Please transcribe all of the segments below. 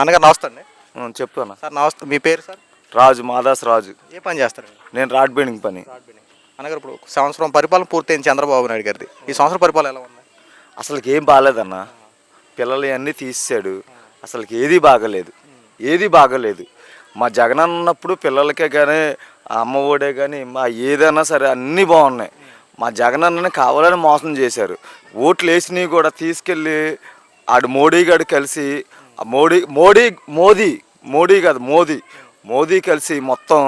అన్నగారు నమస్తే అండి అన్న. సార్ నమస్తే మీ పేరు సార్? రాజు మాదాస్ రాజు. ఏ పని చేస్తారు? నేను రాడ్ బెండింగ్ పని. అన్నగారు ఇప్పుడు ఒక సంవత్సరం పరిపాలన పూర్తయింది చంద్రబాబు నాయుడు గారిది. ఈ సంవత్సరం పరిపాలన ఎలా ఉంది? అసలుకి ఏం బాగాలేదన్న. పిల్లలు అన్నీ తీసాడు అసలుకి ఏది బాగలేదు. ఏది బాగలేదు. మా జగన్ ఉన్నప్పుడు పిల్లలకే కానీ అమ్మ ఒడే కానీ మా ఏదైనా సరే అన్నీ బాగున్నాయి. మా జగన్ అన్నని కావాలని మోసం చేశారు. ఓట్లు వేసినవి కూడా తీసుకెళ్ళి ఆడు మోడీ గారు కలిసి మోడీ మోడీ మోదీ మోడీ కాదు మోదీ. మోదీ కలిసి మొత్తం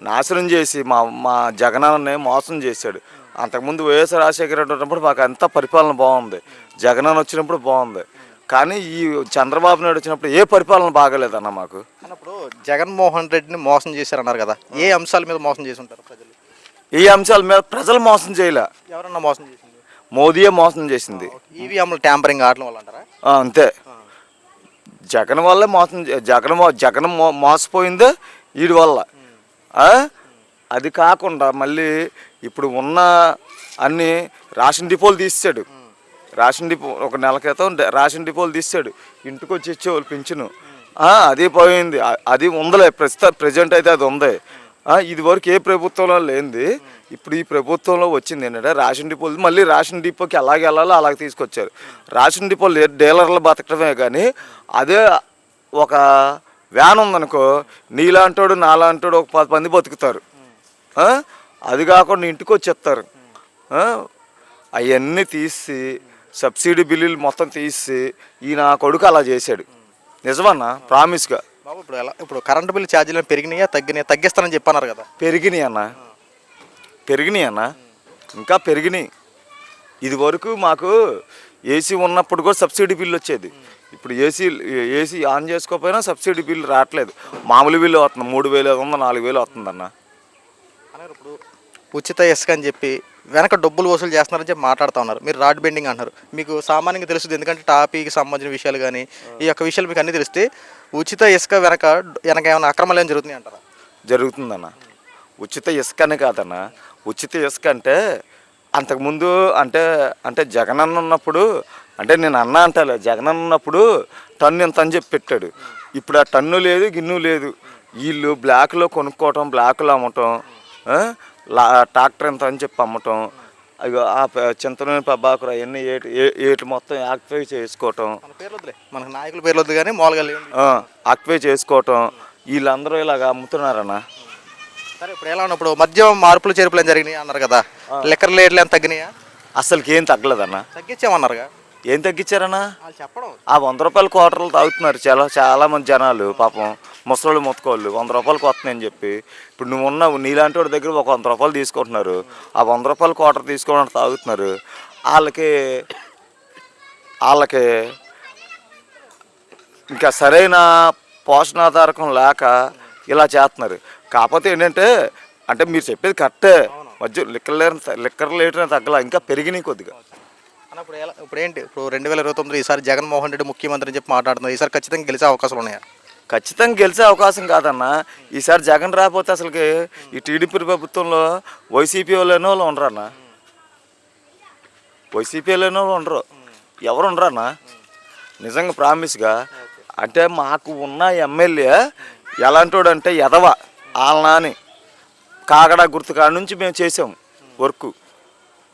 నాశనం చేసి మా మా జగనన్నని మోసం చేశాడు. అంతకుముందు వైఎస్ రాజశేఖర రెడ్డి ఉన్నప్పుడు మాకు అంతా పరిపాలన బాగుంది. జగనన్న వచ్చినప్పుడు బాగుంది. కానీ ఈ చంద్రబాబు నాయుడు వచ్చినప్పుడు ఏ పరిపాలన బాగలేదన్న మాకు. అన్నప్పుడు జగన్మోహన్ రెడ్డిని మోసం చేశారన్నారు కదా. ఏ అంశాల మీద మోసం చేసి ఉంటారు ప్రజలు? ఈ అంశాల మీద ప్రజలు మోసం చేయలే. ఎవరన్నా మోసం చేసింది? మోదీయే మోసం చేసింది. ఈవీఎంలు ట్యాంపరింగ్ ఆడడం వల్ల అంటారా? అంతే. జగన్ వల్ల మోసం జగన్ జగన్ మో మోసపోయిందే వీడి వల్ల. ఆ? అది కాకుండా మళ్ళీ ఇప్పుడు ఉన్న అన్ని రేషన్ డిపోలు తీసాడు రేషన్ డిపో ఒక నెల క్రితం రేషన్ డిపోలు తీసాడు ఇంటికి వచ్చి ఇచ్చేవాళ్ళు పింఛను. ఆ, అది పోయింది. అది ఉందిలే. ప్రస్తుత ప్రజెంట్ అయితే అది ఉంది. ఇది వరకు ఏ ప్రభుత్వంలో లేనిది. ఇప్పుడు ఈ ప్రభుత్వంలో వచ్చింది ఏంటంటే రేషన్ డిపోలు. మళ్ళీ రేషన్ డిపోకి ఎలాగ వెళ్ళాలో అలాగే తీసుకొచ్చారు. రేషన్ డిపోలు డీలర్లు బతకడమే కానీ అదే ఒక వ్యాన్ ఉందనుకో నీలాంటోడు నాలాంటోడు ఒక పది మంది బతుకుతారు. అది కాకుండా ఇంటికి వచ్చేస్తారు. అవన్నీ తీసి సబ్సిడీ బిల్లులు మొత్తం తీసి ఈ నా కొడుకు అలా చేశాడు. నిజమన్నా ప్రామిస్గా. బాబు ఇప్పుడు ఎలా ఇప్పుడు కరెంట్ బిల్లు ఛార్జీలు పెరిగినాయా? తగ్గినాయా? తగ్గిస్తానని చెప్పన్నారు కదా. పెరిగినాయి అన్న. పెరిగినాయి అన్న. ఇంకా పెరిగినాయి. ఇది వరకు మాకు ఏసీ ఉన్నప్పుడు కూడా సబ్సిడీ బిల్లు వచ్చేది. ఇప్పుడు ఏసీ ఏసీ ఆన్ చేసుకోకపోయినా సబ్సిడీ బిల్లు రావట్లేదు. మామూలు బిల్లు వస్తుంది. మూడు వేలు ఐదు వందలు నాలుగు వేలు వస్తుందన్న. ఇప్పుడు ఉచిత ఇసుక అని చెప్పి వెనక డబ్బులు వసూలు చేస్తున్నారని చెప్పి మాట్లాడుతూ ఉన్నారు. మీరు రాడ్ బెండింగ్ అంటారు మీకు సామాన్యంగా తెలుస్తుంది. ఎందుకంటే టాపీకి సంబంధించిన విషయాలు కానీ ఈ యొక్క విషయాలు మీకు అన్నీ తెలిస్తే ఉచిత ఇసుక వెనక వెనక ఏమైనా అక్రమాలు ఏమైనా జరుగుతున్నాయి అంటారా? జరుగుతుందన్న. ఉచిత ఇసుక అని కాదన్న. ఉచిత ఇసుక అంటే అంతకుముందు అంటే అంటే జగనన్న ఉన్నప్పుడు అంటే నేను అన్న అంటాలే జగనన్న ఉన్నప్పుడు టన్ను ఇంత అని చెప్పి పెట్టాడు. ఇప్పుడు ఆ టన్ను లేదు గిన్ను లేదు. వీళ్ళు బ్లాక్లో కొనుక్కోవటం బ్లాక్లో అమ్మటం ట్రాక్టర్ ఎంత అని చెప్పి అమ్మటం అయ్యో ఆ ప- చింతనూనె పబ్బాకుర అవన్నీ ఏటి ఏటి మొత్తం యాక్టివే చేసుకోవటం. మనకు నాయకుల పేర్లు వద్దు కానీ మామూలుగా. యాక్టివే చేసుకోవటం. వీళ్ళందరూ ఇలాగ అమ్ముతున్నారన్న. సరే ఇప్పుడు ఎలా ఉన్నప్పుడు మద్యం మార్పులు చేర్పులు ఏం జరిగినాయి అన్నారు కదా లెక్కర్ రేట్లు ఏం తగ్గినాయా? అసలుకి ఏం తగ్గలేదన్న. తగ్గించామన్నారుగా? ఏం తగ్గించారన్నా? చెప్పడం. ఆ వంద రూపాయల క్వార్టర్లు తాగుతున్నారు చాలా చాలా మంది జనాలు పాపం ముసలోళ్ళు మొత్తుకోళ్ళు. వంద రూపాయలకి వస్తున్నాయని చెప్పి ఇప్పుడు నువ్వు ఉన్నావు నీలాంటి వాడి దగ్గర ఒక వంద రూపాయలు తీసుకుంటున్నారు. ఆ వంద రూపాయల క్వార్టర్ తీసుకోవడానికి తాగుతున్నారు. వాళ్ళకి వాళ్ళకి ఇంకా సరైన పోషణాధారకం లేక ఇలా చేస్తున్నారు. కాకపోతే ఏంటంటే అంటే మీరు చెప్పేది కరెక్టే. మధ్య లిక్కర్ లేరు లిక్కర్ లీటర్ తగ్గల ఇంకా పెరిగినాయి కొద్దిగా. ఇప్పుడు ఎలా ఇప్పుడు ఏంటి? ఇప్పుడు రెండు వేల ఇరవై తొమ్మిది ఈసారి జగన్మోహన్ రెడ్డి ముఖ్యమంత్రి అని చెప్పి మాట్లాడుతున్నారు. ఈసారి ఖచ్చితంగా గెలిచే అవకాశాలు ఉన్నాయా? ఖచ్చితంగా గెలిచే అవకాశం కాదన్నా. ఈసారి జగన్ రాకపోతే అసలుకి ఈ టీడీపీ ప్రభుత్వంలో వైసీపీ వాళ్ళనే వాళ్ళు ఉండరన్న వైసీపీ వాళ్ళనే వాళ్ళు ఉండరు. ఎవరు ఉండరన్నా నిజంగా ప్రామిస్గా అంటే మాకు ఉన్న ఎమ్మెల్యే ఎలాంటోడు అంటే ఎదవ వాళ్ళ నాని. కాగడా గుర్తు కాడ నుంచి మేము చేసాము వర్క్.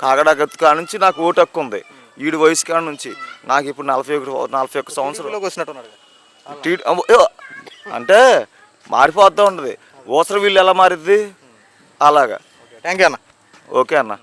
కాగడా కాడ నుంచి నాకు ఓటు హక్కు ఉంది. ఈడు వయసు కాడ నుంచి. నాకు ఇప్పుడు నలభై ఒకటి నలభై ఒక్క సంవత్సరం టీడీపీలోకి వచ్చినట్టున్నారు టీ- అమ్మో, ఏ, అంటే మారిపోతూ ఉంటుంది. ఊసర వీళ్ళు ఎలా మారిద్ది? అలాగా. థ్యాంక్ యూ అన్న. ఓకే అన్న.